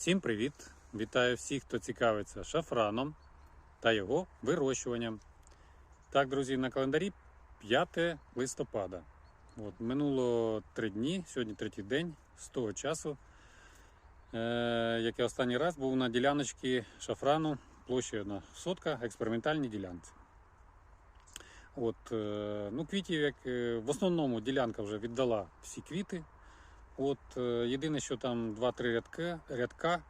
Всім привіт! Вітаю всіх, хто цікавиться шафраном та його вирощуванням. Так, друзі, на календарі 5 листопада. От, минуло три дні, сьогодні третій день з того часу, е, як я останній раз був на діляночці шафрану площею одна сотка, експериментальній ділянці. От, е, ну, квітів, як е, в основному ділянка вже віддала всі квіти. От е, єдине, що там 2-3 рядка, рядка,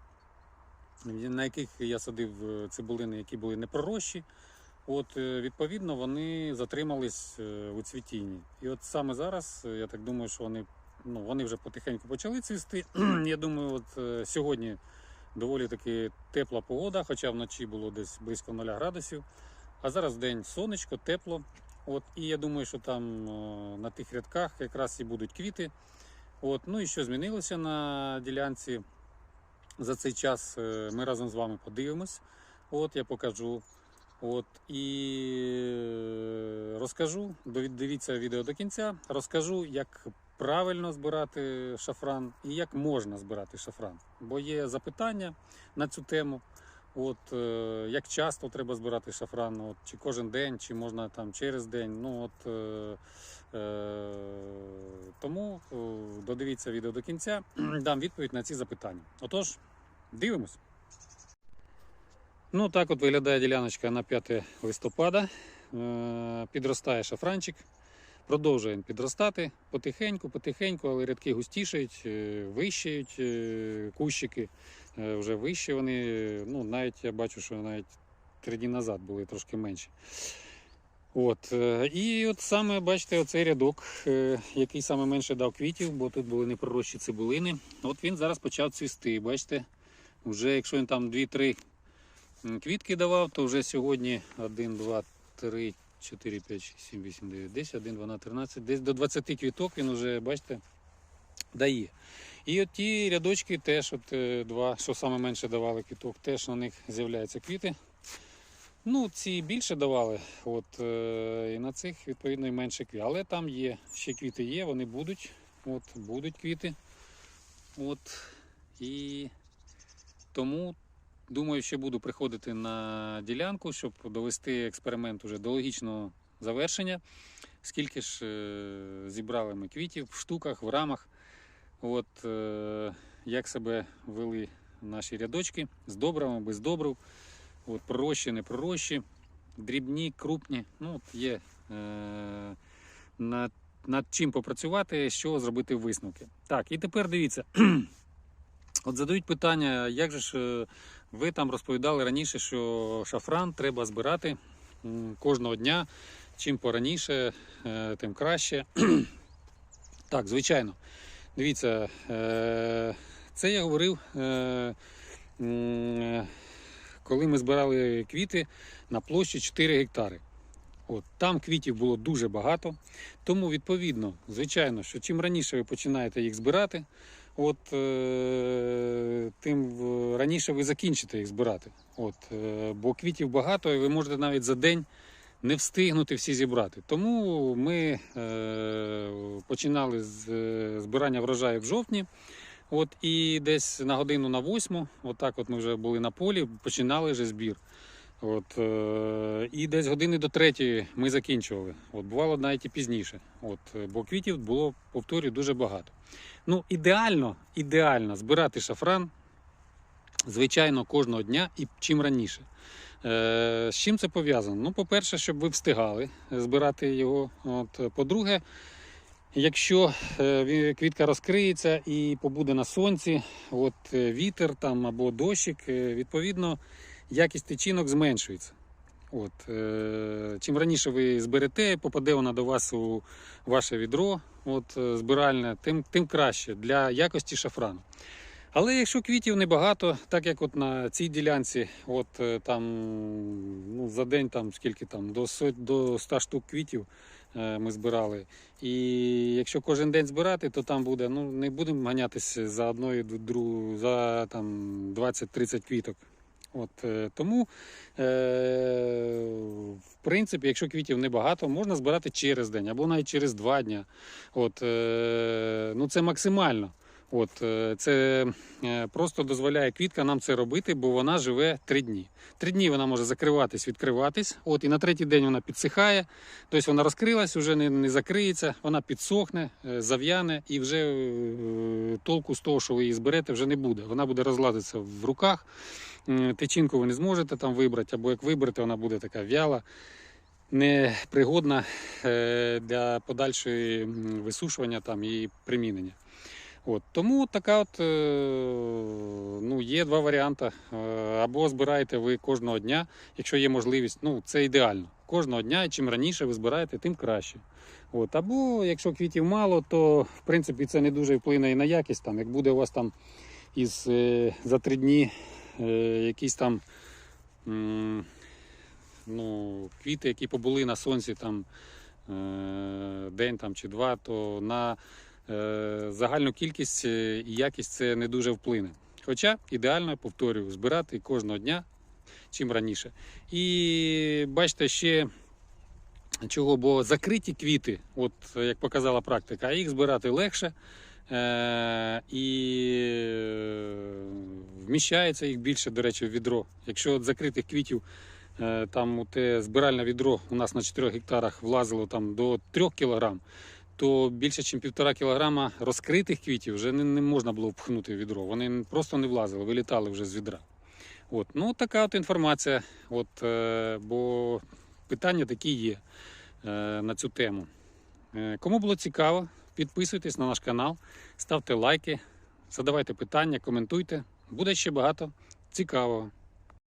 на яких я садив е, цибулини, які були непророщі. От, е, відповідно, вони затримались у цвітінні. І от саме зараз, я так думаю, що вони, ну, вони вже потихеньку почали цвісти. я думаю, от сьогодні доволі таки тепла погода, хоча вночі було десь близько 0 градусів. А зараз день сонечко, тепло. От, і я думаю, що там на тих рядках якраз і будуть квіти. От, ну і що змінилося на ділянці за цей час? е, Ми разом з вами подивимось. От я покажу. От і е, розкажу. Дивіться відео до кінця. Розкажу, як правильно збирати шафран і як можна збирати шафран. Бо є запитання на цю тему. От е, як часто треба збирати шафран, от, чи кожен день, чи можна там через день. Ну от е, е, тому е, додивіться відео до кінця, дам відповідь на ці запитання. Отож, дивимось. Ну, так от виглядає діляночка на 5 листопада. Е, Підростає шафранчик. Продовжує він підростати потихеньку, потихеньку, але рядки густішають, вищають кущики. Е, Вже вищі вони. Ну, навіть я бачу, що навіть три дні назад були трошки менші. От, е, і от саме бачите, оцей рядок, е, який саме менше дав квітів, бо тут були непророщі цибулини. От він зараз почав цвісти. Бачите, вже якщо він там 2-3 квітки давав, то вже сьогодні 1, 2, 3, 4, 5, 6, 7, 8, 9, 10, 1, 12, 13, десь до 20 квіток він вже, бачите, дає. І от ті рядочки теж, от е, два, що саме менше давали квіток, теж на них з'являються квіти. Ну, ці більше давали, от, е, і на цих відповідно і менше квіт. Але там є, ще квіти є, вони будуть. От, будуть квіти. От, і тому думаю, ще буду приходити на ділянку, щоб довести експеримент уже до логічного завершення. Скільки ж е, зібрали ми квітів в штуках, в рамах. От, е, як себе вели наші рядочки з добривами, без добрив. От, пророщі, не пророщі, дрібні, крупні. Ну, от є е, над, над чим попрацювати, що зробити висновки. Так, і тепер дивіться. От задають питання, як же ж е, ви там розповідали раніше, що шафран треба збирати кожного дня. Чим пораніше, е, тим краще. Так, звичайно. Дивіться, е, це я говорив, е, коли ми збирали квіти на площі 4 гектари. От, там квітів було дуже багато. Тому, відповідно, звичайно, що чим раніше ви починаєте їх збирати, от, е, тим раніше ви закінчите їх збирати. От, е, бо квітів багато, і ви можете навіть за день не встигнути всі зібрати. Тому ми е, починали з е, збирання врожаю в жовтні. От, і десь на годину на восьму, отак от ми вже були на полі, починали вже збір. От, е, і десь години до третьої ми закінчували. От, бувало навіть і пізніше. От, е, бо квітів було, повторюю, дуже багато. Ну, ідеально, ідеально збирати шафран, звичайно, кожного дня і чим раніше. Е, з чим це пов'язано? Ну, по-перше, щоб ви встигали збирати його. От, по-друге, якщо е, квітка розкриється і побуде на сонці, от, е, вітер там або дощик, відповідно, якість тичинок зменшується. От, чим раніше ви зберете, попаде вона до вас у ваше відро от, збиральне, тим, тим краще для якості шафрану. Але якщо квітів небагато, так як от на цій ділянці, от е, там ну, за день там скільки там до сот, до 100 штук квітів е, ми збирали. І якщо кожен день збирати, то там буде, ну не будемо ганятися за одною другу, за там 20-30 квіток. От, е, тому, е, в принципі, якщо квітів небагато, можна збирати через день або навіть через два дні. От, е, ну, це максимально. От, е, це е, просто дозволяє квітка нам це робити, бо вона живе три дні. Три дні вона може закриватись, відкриватись. От, і на третій день вона підсихає. Тобто вона розкрилась, вже не, не закриється, вона підсохне, е, зав'яне і вже толку з того, що ви її зберете, вже не буде. Вона буде розладитися в руках. М, Тичинку ви не зможете там вибрати, або як виберете, вона буде така в'яла, непригодна для подальшої висушування там, і примінення. От, тому така от, е, ну, є два варіанти. Е, Або збираєте ви кожного дня, якщо є можливість, ну це ідеально. Кожного дня, і чим раніше ви збираєте, тим краще. От, або якщо квітів мало, то в принципі це не дуже вплине і на якість. Там, як буде у вас там із, е, за три дні якісь там ну, квіти, які побули на сонці там, день там, чи два, то на загальну кількість е, і якість це не дуже вплине. Хоча ідеально, повторюю, збирати кожного дня чим раніше. І бачите, ще чого, бо закриті квіти, от як показала практика, їх збирати легше. Е, і е, вміщається їх більше, до речі, в відро. Якщо от закритих квітів е, там те збиральне відро у нас на 4 гектарах влазило там до 3 кілограм, то більше, ніж півтора кілограма розкритих квітів вже не, не можна було впхнути в відро. Вони просто не влазили, вилітали вже з відра. От, ну така от інформація. От, е, бо питання такі є е, на цю тему. Е, кому було цікаво, підписуйтесь на наш канал, ставте лайки, задавайте питання, коментуйте. Буде ще багато цікавого.